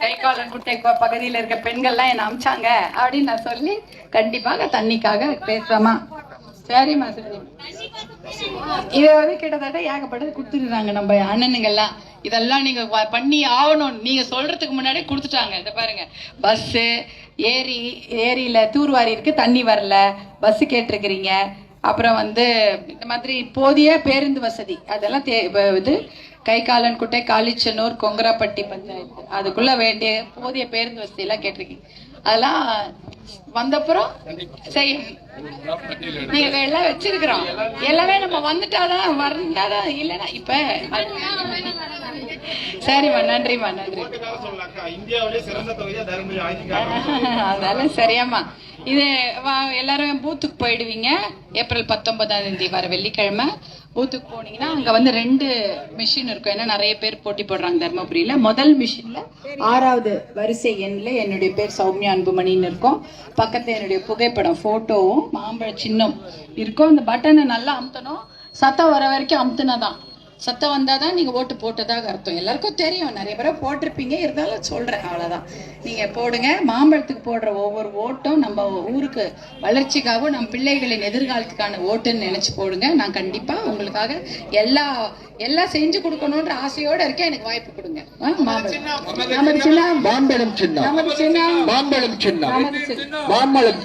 கைகாலன் குட்டை ப- பகுதியில இருக்க பெண்கள்லாம் என்ன அமிச்சாங்க அப்படின்னு நான் சொல்லி கண்டிப்பாக தண்ணிக்காக பேசுறேமா சரிம்மா சரி. இதை வந்து கிட்டத்தட்ட ஏகப்பட்டது கொடுத்துருந்தாங்க நம்ம அண்ணனுங்கெல்லாம். இதெல்லாம் நீங்க பண்ணி ஆகணும். நீங்க சொல்றதுக்கு முன்னாடியே கொடுத்துட்டாங்க. இதை பாருங்க. பஸ்ஸு ஏரி ஏரியில தூர்வாரி இருக்கு தண்ணி வரல. பஸ் கேட்டிருக்கிறீங்க. அப்புறம் வந்து இந்த மாதிரி போதிய பேருந்து வசதி அதெல்லாம் தே இது கைகாலன் குட்டை காளிச்சனூர் கொங்கராப்பட்டி பஞ்சாயத்து அதுக்குள்ள வேண்டிய போதிய பேருந்து வசதி எல்லாம் கேட்டிருக்கீங்க. அதெல்லாம் வந்தப்புறம் செய்யும் நீங்க எல்லாம் வச்சிருக்கிறோம். எல்லாமே நம்ம வந்துட்டாதான் வந்தாதான் இல்லைன்னா இப்ப சரிம்மா நன்றிம்மா நன்றி அதனால சரியாம்மா. இது எல்லாரும் பூத்துக்கு போயிடுவீங்க. ஏப்ரல் பத்தொன்பதாம் தேதி வர வெள்ளிக்கிழமை. பூத்துக்கு போனீங்கன்னா அங்க வந்து ரெண்டு மிஷின் இருக்கும். ஏன்னா நிறைய பேர் போட்டி போடுறாங்க தர்மபுரியில. முதல் மிஷின்ல ஆறாவது வரிசை எண்ணில் என்னுடைய பேர் சௌமியா அன்புமணின்னு இருக்கும். பக்கத்துல என்னுடைய புகைப்படம் போட்டோவும் மாம்பழ சின்னம் இருக்கும். அந்த பட்டனை நல்லா அமுத்தணும். சத்தம் வர வரைக்கும் அமுத்துனாதான். சத்தம் வந்தாதான் நீங்க ஓட்டு போட்டதாக அர்த்தம். எல்லாருக்கும் தெரியும். நிறைய பேரை போட்டிருப்பீங்க. இருந்தாலும் சொல்றேன். அவ்வளவுதான். நீங்க போடுங்க. மாம்பழத்துக்கு போடுற ஒவ்வொரு ஓட்டும் நம்ம ஊருக்கு வளர்ச்சிக்காகவும் நம்ம பிள்ளைகளின் எதிர்காலத்துக்கான ஓட்டுன்னு நினைச்சு போடுங்க. நான் கண்டிப்பா உங்களுக்காக எல்லா எல்லாம் செஞ்சு கொடுக்கணும்ன்ற ஆசையோட இருக்கேன். எனக்கு வாய்ப்பு கொடுங்க. ஆ, மாம்பழம். நமது சின்னம் மாம்பழம். சின்னம். நமது சின்னம். மாம்பழம் சின்னம். மாம்பழம்